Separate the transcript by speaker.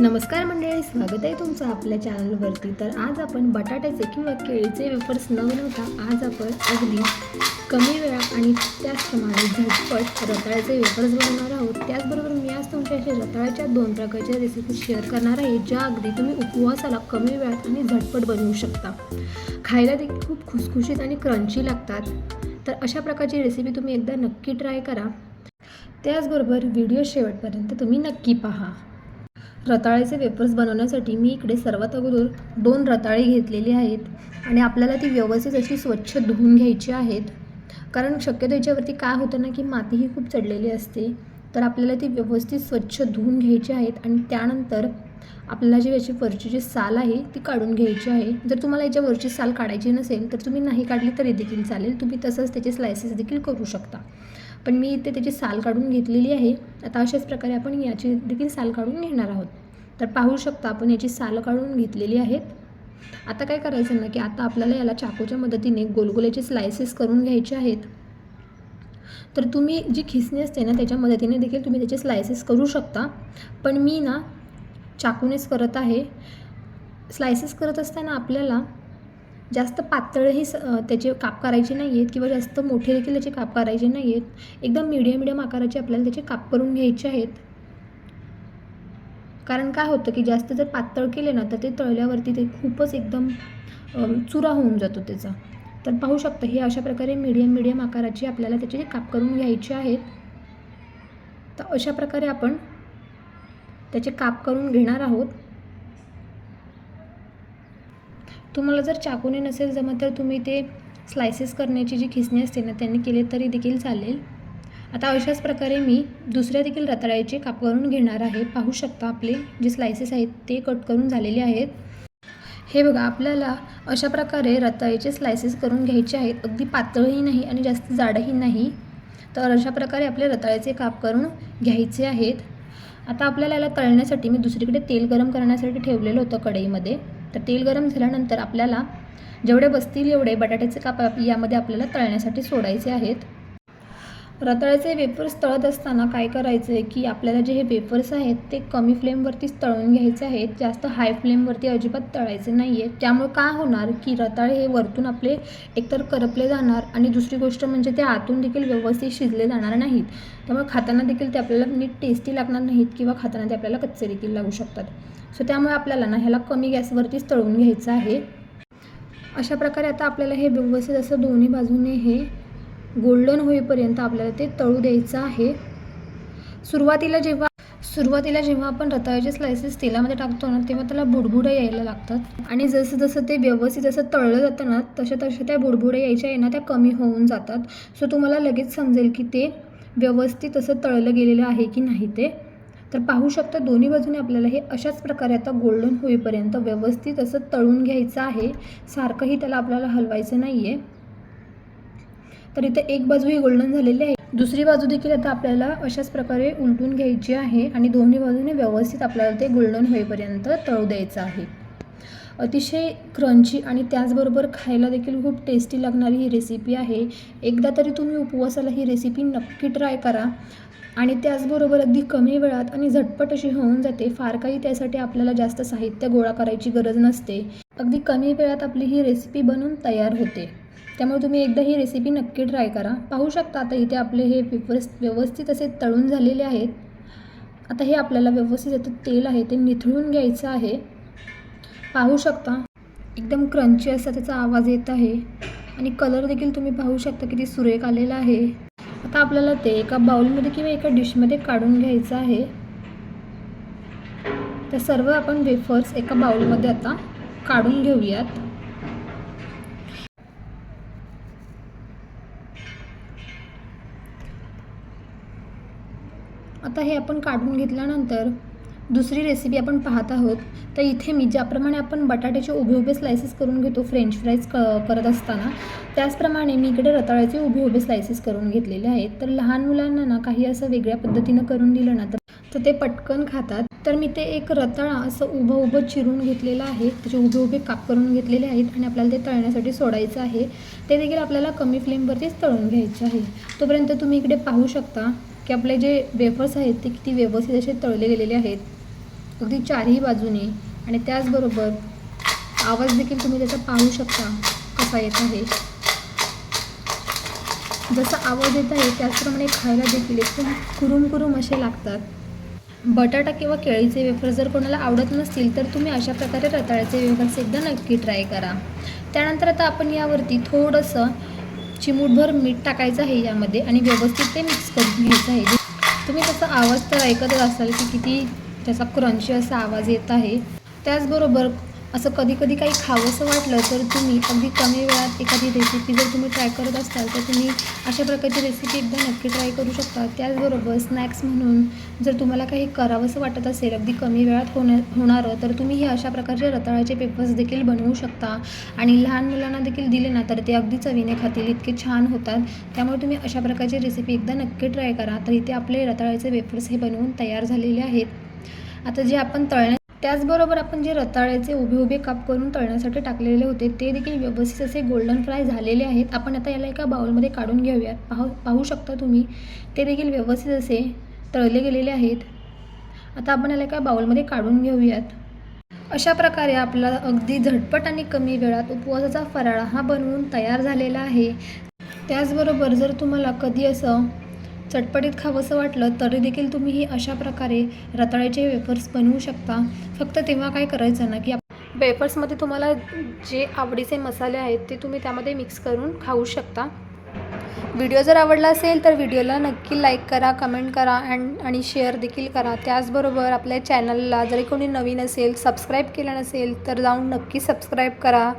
Speaker 1: नमस्कार मंडळी स्वागत आहे तुमचं आपल्या चॅनलवरती तर आज आपण बटाट्याचे किंवा केळीचे वेफर्स न बनवता आज आपण अगदी कमी वेळा आणि त्याचप्रमाणे झटपट रताळ्याचे वेफर्स बनवणार आहोत. त्याचबरोबर मी आज तुमच्याशी रताळ्याच्या दोन प्रकारच्या रेसिपी शेअर करणार आहे ज्या अगदी तुम्ही उपवासाला कमी वेळात आणि झटपट बनवू शकता. खायला देखील खूप खुसखुशीत आणि क्रंची लागतात. तर अशा प्रकारची रेसिपी तुम्ही एकदा नक्की ट्राय करा. त्याचबरोबर व्हिडिओ शेवटपर्यंत तुम्ही नक्की पहा. रताळ्याचे वेपर्स बनवण्यासाठी मी इकडे सर्वात अगोदर दोन रताळे घेतलेली आहेत आणि आपल्याला ती व्यवस्थित अशी स्वच्छ धुवून घ्यायची आहेत. कारण शक्यतो याच्यावरती काय होतं ना की माती ही खूप चढलेली असते. तर आपल्याला ती व्यवस्थित स्वच्छ धुवून घ्यायची आहेत आणि त्यानंतर आपल्याला जी याची वरची जी साल आहे ती काढून घ्यायची आहे. जर तुम्हाला याच्या वरची साल काढायची नसेल तर तुम्ही नाही काढली तरी देखील चालेल. तुम्ही तसंच त्याचे स्लायसेस देखील करू शकता. पण मी इथे त्याची साल काढून घेतलेली आहे. आता अशाच प्रकारे आपण याची देखील साल काढून घेणार आहोत. तर पाहू शकता आपण याची साल काढून घेतलेली आहेत. आता काय करायचं ना की आता आपल्याला याला चाकूच्या मदतीने गोलगोल्याचे स्लायसेस करून घ्यायचे आहेत. तर तुम्ही जी खिसणी असते ना त्याच्या मदतीने देखील तुम्ही त्याचे स्लायसेस करू शकता. पण मी ना चाकूनेच करत आहे. स्लायसेस करत असताना आपल्याला जास्त पातळही स त्याचे काप करायचे नाही आहेत किंवा जास्त मोठे देखील त्याचे काप करायचे नाही आहेत एकदम मीडियम मीडियम आकाराचे आपल्याला त्याचे काप करून घ्यायचे आहेत. कारण काय होतं की जास्त जर पातळ केले ना तर ते तळल्यावरती ते खूपच एकदम चुरा होऊन जातो त्याचा. तर पाहू शकता हे अशा प्रकारे मीडियम मीडियम आकाराचे आपल्याला त्याचे काप करून घ्यायचे आहेत. तर अशा प्रकारे आपण त्याचे काप करून घेणार आहोत. तुम्हाला जर चाकूने नसेल जमत तर तुम्ही ते स्लायसेस करण्याची जी खिसणी असते ना त्यांनी केले तरी देखील चालेल. आता अशाच प्रकारे मी दुसऱ्या देखील रताळ्याचे काप करून घेणार आहे. पाहू शकता आपले जे स्लायसेस आहेत ते कट करून झालेले आहेत. हे बघा आपल्याला अशा प्रकारे रताळ्याचे स्लायसेस करून घ्यायचे आहेत. अगदी पातळही नाही आणि जास्त जाडही नाही. तर अशा प्रकारे आपले रताळ्याचे काप करून घ्यायचे आहेत. आता आपल्याला याला तळण्यासाठी मी दुसरीकडे तेल गरम करण्यासाठी ठेवलेलं होतं कढईमध्ये. तर तेल गरम झाल्यानंतर आपल्याला जेवढे बसतील एवढे बटाट्याचे काप यामध्ये आपल्याला तळण्यासाठी सोडायचे आहेत. रताळ्याचे वेफर्स तळत असताना काय करायचं आहे की आपल्याला जे हे वेफर्स आहेत ते कमी फ्लेमवरतीच तळून घ्यायचे आहेत. जास्त हाय फ्लेमवरती अजिबात तळायचे नाही आहे त्यामुळे काय होणार की रताळे हे वरतून आपले एकतर करपले जाणार आणि दुसरी गोष्ट म्हणजे ते आतून देखील व्यवस्थित शिजले जाणार नाहीत. त्यामुळे खाताना देखील ते आपल्याला नीट टेस्टी लागणार नाहीत किंवा खाताना ते आपल्याला कच्चे देखील लागू शकतात. सो त्यामुळे आपल्याला ना ह्याला कमी गॅसवरतीच तळून घ्यायचं आहे. अशा प्रकारे आता आपल्याला हे व्यवस्थित असं दोन्ही बाजूने हे गोल्डन होईपर्यंत आपल्याला ते तळू द्यायचं आहे. सुरुवातीला जेव्हा सुरुवातीला जेव्हा आपण रताळ्याचे स्लायसेस तेलामध्ये टाकतो ना तेव्हा त्याला बुडबुड्या यायला लागतात. आणि जसं जसं ते व्यवस्थित असं तळलं जातं ना तशा तशा त्या बुडबुड्या यायच्या आहे ना त्या कमी होऊन जातात. सो तुम्हाला लगेच समजेल की ते व्यवस्थित असं तळलं गेलेलं आहे की नाही ते. तर पाहू शकता दोन्ही बाजूने आपल्याला हे अशाच प्रकारे आता गोल्डन होईपर्यंत व्यवस्थित असं तळून घ्यायचं आहे. सारखंही त्याला आपल्याला हलवायचं नाही आहे तर इथे एक बाजू ही गोल्डन झालेली आहे. दुसरी बाजू देखील आता आपल्याला अशाच प्रकारे उलटून घ्यायची आहे आणि दोन्ही बाजूने व्यवस्थित आपल्याला ते गोल्डन होईपर्यंत तळू द्यायचं आहे. अतिशय क्रंची आणि त्याचबरोबर खायला देखील खूप टेस्टी लागणारी ही रेसिपी आहे. एकदा तरी तुम्ही उपवासाला ही रेसिपी नक्की ट्राय करा. आणि त्याचबरोबर अगदी कमी वेळात आणि झटपट अशी होऊन जाते. फार काही त्यासाठी आपल्याला जास्त साहित्य गोळा करायची गरज नसते. अगदी कमी वेळात आपली ही रेसिपी बनून तयार होते. त्यामुळे तुम्ही एकदा ही रेसिपी नक्की ट्राय करा. पाहू शकता आता इथे आपले हे पेपर्स व्यवस्थित असे तळून झालेले आहेत. आता हे आपल्याला व्यवस्थित याचं तेल आहे ते निथळून घ्यायचं आहे. पाहू शकता. एकदम क्रंची असा त्याचा आवाज येत आहे. आणि कलर देखील तुम्ही पाहू शकता किती सुरेख आलेला आहे. आता आपल्याला ते एका बाउलमध्ये किंवा एका डिशमध्ये काढून घ्यायचं आहे. तर सर्व आपण वेफर्स एका बाउलमध्ये आता काढून घेऊयात. आता हे आपण काढून घेतल्यानंतर दुसरी रेसिपी आपण पाहत आहोत. तर इथे मी ज्याप्रमाणे आपण बटाट्याचे उभे उभे स्लायसेस करून घेतो फ्रेंच फ्राईज क करत असताना त्याचप्रमाणे मी इकडे रताळ्याचे उभे उभे स्लायसेस करून घेतलेले आहेत. तर लहान मुलांना ना काही असं वेगळ्या पद्धतीनं करून दिलं ना तर तर ते पटकन खातात. तर मी ते एक रताळा असं उभं उभं चिरून घेतलेलं आहे. त्याचे उभे उभे काप करून घेतलेले आहेत आणि आपल्याला ते तळण्यासाठी सोडायचं आहे. ते देखील आपल्याला कमी फ्लेमवरतीच तळून घ्यायचे आहे. तोपर्यंत तुम्ही इकडे पाहू शकता की आपले जे वेफर्स आहेत ते किती व्यवस्थित असे तळले गेलेले आहेत. अगदी चारही बाजूने. आणि त्याचबरोबर आवाज देखील तुम्ही त्याचा पाहू शकता कसा येत आहे. जसा आवाज येत आहे त्याचप्रमाणे खायला देखील एकदम कुरुम कुरुम असे लागतात. बटाटा किंवा केळीचे वेफर जर कोणाला आवडत नसतील तर तुम्ही अशा प्रकारे रताळ्याचे वेफर्स एकदा नक्की ट्राय करा. त्यानंतर आता आपण यावरती थोडंसं चिमूटभर मीठ टाकायचं आहे यामध्ये आणि व्यवस्थित ते मिक्स करून घ्यायचं आहे. तुम्ही त्याचा आवाज तर ऐकतच असाल की किती त्याचा क्रंची असा आवाज येत आहे. त्याचबरोबर असं कधी कधी काही खावंसं वाटलं तर तुम्ही अगदी कमी वेळात एखादी रेसिपी जर तुम्ही ट्राय करत असाल तर तुम्ही अशा प्रकारची रेसिपी एकदा नक्की ट्राय करू शकता. त्याचबरोबर स्नॅक्स म्हणून जर तुम्हाला काही करावंसं वाटत असेल अगदी कमी वेळात होण्या होणारं तर तुम्ही हे अशा प्रकारचे रताळ्याचे पेपर्स देखील बनवू शकता. आणि लहान मुलांना देखील दिले ना तर ते अगदी चवीने खातील इतके छान होतात. त्यामुळे तुम्ही अशा प्रकारची रेसिपी एकदा नक्की ट्राय करा. तर इथे आपले रताळ्याचे वेफर्स हे बनवून तयार झालेले आहेत. आता जे आपण तळण्या त्याचबरोबर आपण जे रताळ्याचे उभे उभे काप करून तळण्यासाठी टाकलेले होते ते देखील व्यवस्थित असे गोल्डन फ्राय झालेले आहेत. आपण आता याला एका बाउलमध्ये काढून घेऊयात. पाहू पाहू शकता तुम्ही ते देखील व्यवस्थित असे तळले गेलेले आहेत. आता आपण याला एका बाउलमध्ये काढून घेऊयात. अशा प्रकारे आपला अगदी झटपट आणि कमी वेळात उपवासाचा फराळ हा बनवून तयार झालेला आहे. त्याचबरोबर जर तुम्हाला कधी असं चटपटीत खावंसं वाटलं तरी देखील तुम्ही हे अशा प्रकारे रताळ्याचे वेफर्स बनवू शकता. फक्त तेव्हा काय करायचं ना की वेफर्समध्ये तुम्हाला जे आवडीचे मसाले आहेत ते तुम्ही त्यामध्ये मिक्स करून खाऊ शकता. व्हिडिओ जर आवडला असेल तर व्हिडिओला नक्की लाईक करा कमेंट करा अँड आणि शेअर देखील करा. त्याचबरोबर आपल्या चॅनलला जरी कोणी नवीन असेल सबस्क्राईब केलं नसेल तर जाऊन नक्की सबस्क्राईब करा.